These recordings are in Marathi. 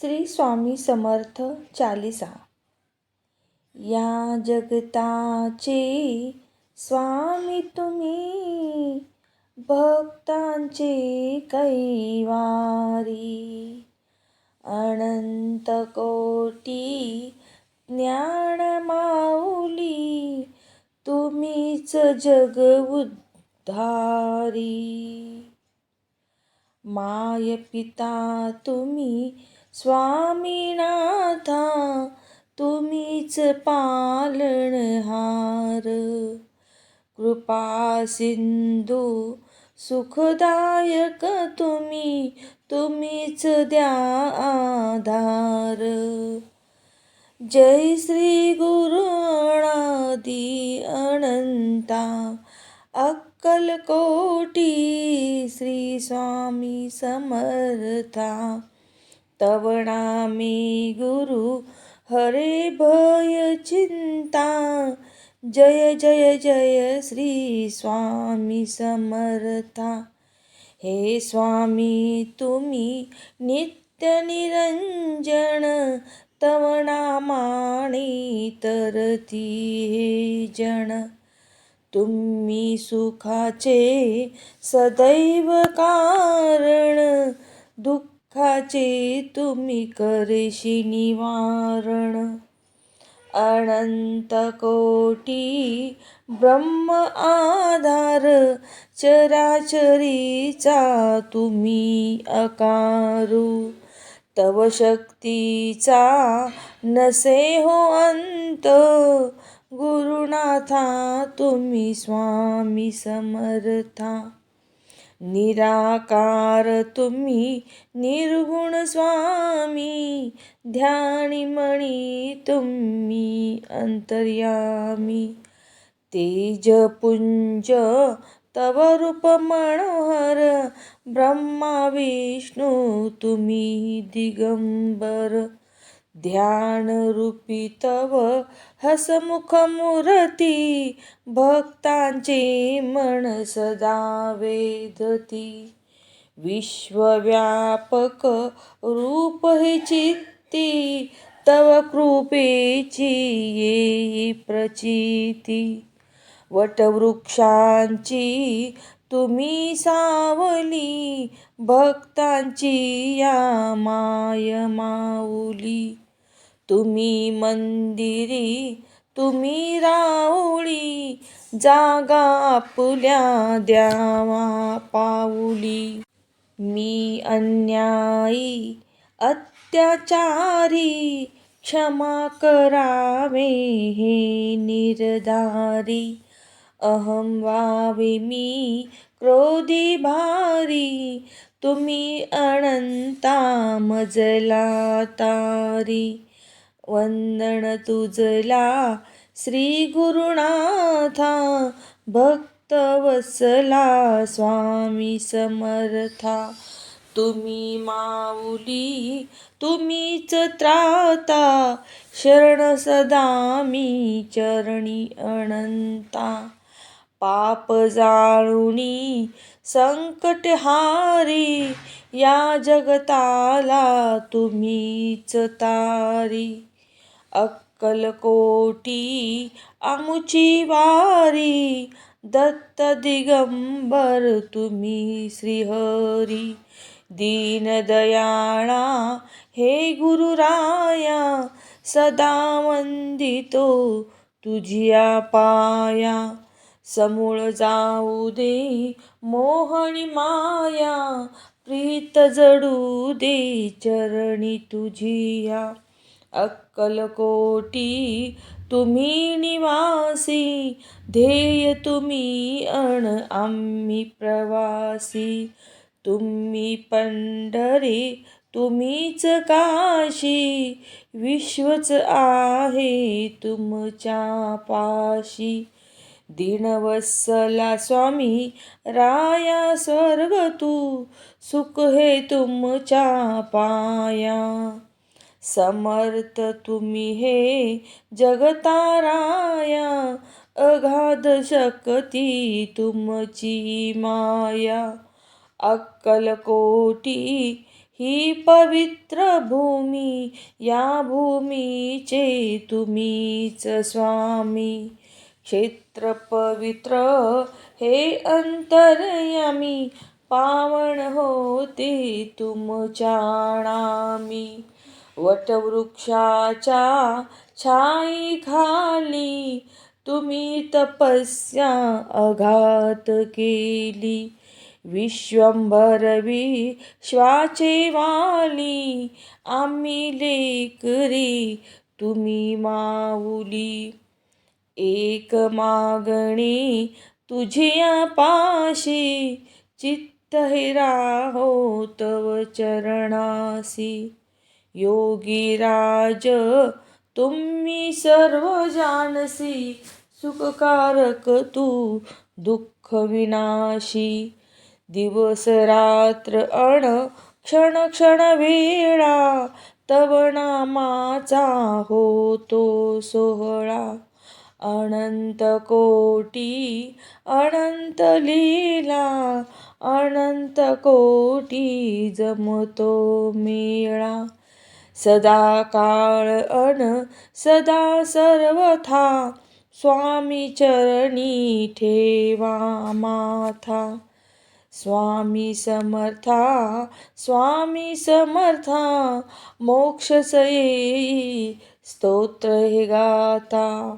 श्री स्वामी समर्थ चालिसा. या जगताचे स्वामी तुम्ही भक्तांचे कैवारी. अनंत कोटी ज्ञान माऊली तुम्हीच जग उद्धारी. माय पिता तुम्ही स्वामीनाथा तुम्हीच पालनहार कृपा सिंधू सुखदायक तुम्ही तुम्हीच द्या आधार. जय श्री गुरुणादी अनंता अक्कलकोटी श्री स्वामी समर्था. तव नामे गुरु हरे भय चिंता जय जय जय श्री स्वामी समर्था। हे स्वामी तुम्ही नित्य निरंजन तव नामाने तरती हे जण। तुम्ही सुखाचे सदैव कारण दुःखाचे तुम्ही करेशी निवारण. अनंत कोटी ब्रह्म आधार चराचरीचा तुम्ही अकारू. तव शक्तीचा नसे हो अंत गुरुनाथा तुम्ही स्वामी समर्था. निराकार तुम्ही निर्गुण स्वामी ध्यानिमणी तुम्ही अंतर्यामी. तेजपुंज तव रूप मनोहर ब्रह्मा विष्णू तुम्ही दिगंबर. ध्यानरूपी तव हसमुख मूर्ती भक्तांचे मन सदा वेदती विश्वव्यापक रूप हे चित्ती तव कृपेची येई प्रचिती. वटवृक्षांची तुम्ही सावली भक्तांची या माय माऊली. तुम्ही मंदिरी तुम्ही राऊळी जागा आपल्या द्यावा पाऊली. मी अन्यायी अत्याचारी क्षमा करावे हे निर्धारी. अहम वावे मी क्रोधी भारी तुम्ही अनंता मजला तारी. वंदन तुझला श्री गुरुनाथा भक्त वसला स्वामी समर्था. तुम्ही माऊली तुम्हीच त्राता शरण सदा मी चरणी अनंता. पाप जाळुनी संकटहारी या जगताला तुम्हीच तारी. अक्कलकोटी आमुची वारी दत्त दिगंबर तुम्ही श्रीहरी. दीनदयाळा हे गुरुराया सदा वंदितो तुझिया पाया. समूळ जाऊ दे मोहणी माया प्रीत जडू दे चरणी तुझिया अक्कलकोटी तुम्ही निवासी ध्येय तुम्ही अण आम्ही प्रवासी. तुम्ही पंढरी तुम्हीच काशी विश्वच आहे तुमच्या पाशी. दिनवत्सला स्वामी राया स्वर्ग तू सुख हे तुमच्या पाया. समर्थ तुम्ही हे जगताराया अगाध शक्ती तुमची माया. अक्कलकोटी ही पवित्र भूमी या भूमीचे तुम्हीच स्वामी. क्षेत्र पवित्र हे अंतरयामी पावन होते तुमच्या नामी वटवृक्षाच्या छाई खाली तुम्ही तपस्या अघात केली. विश्वंभरवी श्वाचे वाली आम्ही लेकरी तुम्ही माऊली. एक मागणी तुझिया पाशी चित्त हे राहो तव चरणासी योगीराज तुम्ही सर्व जानसी सुखकारक तू दुःख विनाशी. दिवस रात्र अण क्षण क्षण वेळा तव नामाचा होतो सोहळा. अनंत कोटी अनंत लीला अनंत कोटी जमतो मेळा. सदा काळ अन सदा सर्वथा स्वामी चरणी ठेवा माथा. स्वामी समर्था स्वामी समर्था मोक्ष स्तोत्र हे गाता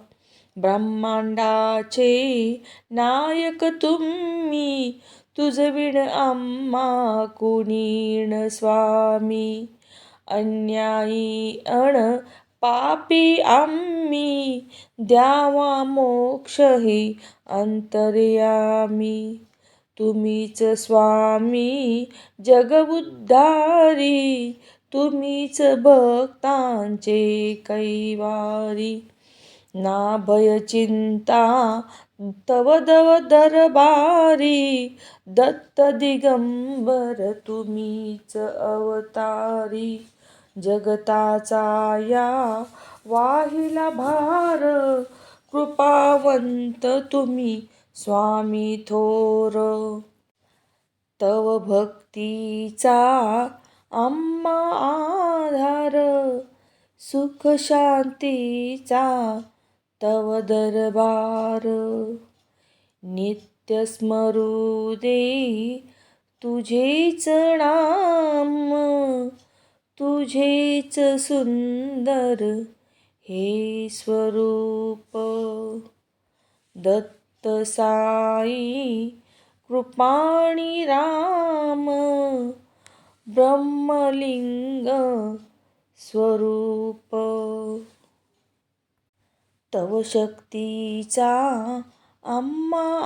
ब्रह्मांडाचे नायक तुम्ही. तुझविण अम्मा आम्हा कुणीण स्वामी. अन्यायी अण पापी आम्ही. द्यावा मोक्षही अंतर्यामी. तुम्हीच स्वामी जगबुद्धारी. तुम्हीच भक्तांचे कैवारी. ना भय चिंता तव दव दरबारी दत्त दिगंबर तुम्हीच अवतारी. जगताचा या वाहिला भार कृपावंत तुम्ही स्वामी थोर. तव भक्तीचा आम्हा आधार सुख शांतीचा तव दरबार। नित्य स्मरू दे तुझेच नाम तुझेच सुंदर हे स्वरूप। दत्त साई कृपाणी राम ब्रह्मलिंग स्वरूप। तव शक्तीचा आम्हा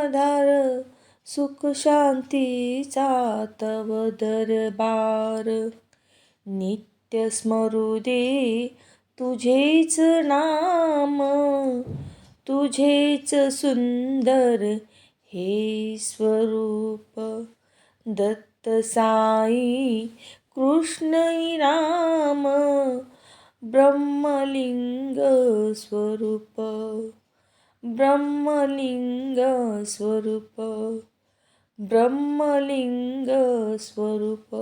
आधार सुख शांतीचा तव दरबार. नित्य स्मरू दे तुझेच नाम तुझेच सुंदर हे स्वरूप. दत्त साई कृष्ण राम ब्रह्मलिंग स्वरूप ब्रह्मलिंग स्वरूप ब्रह्मलिंग स्वरूप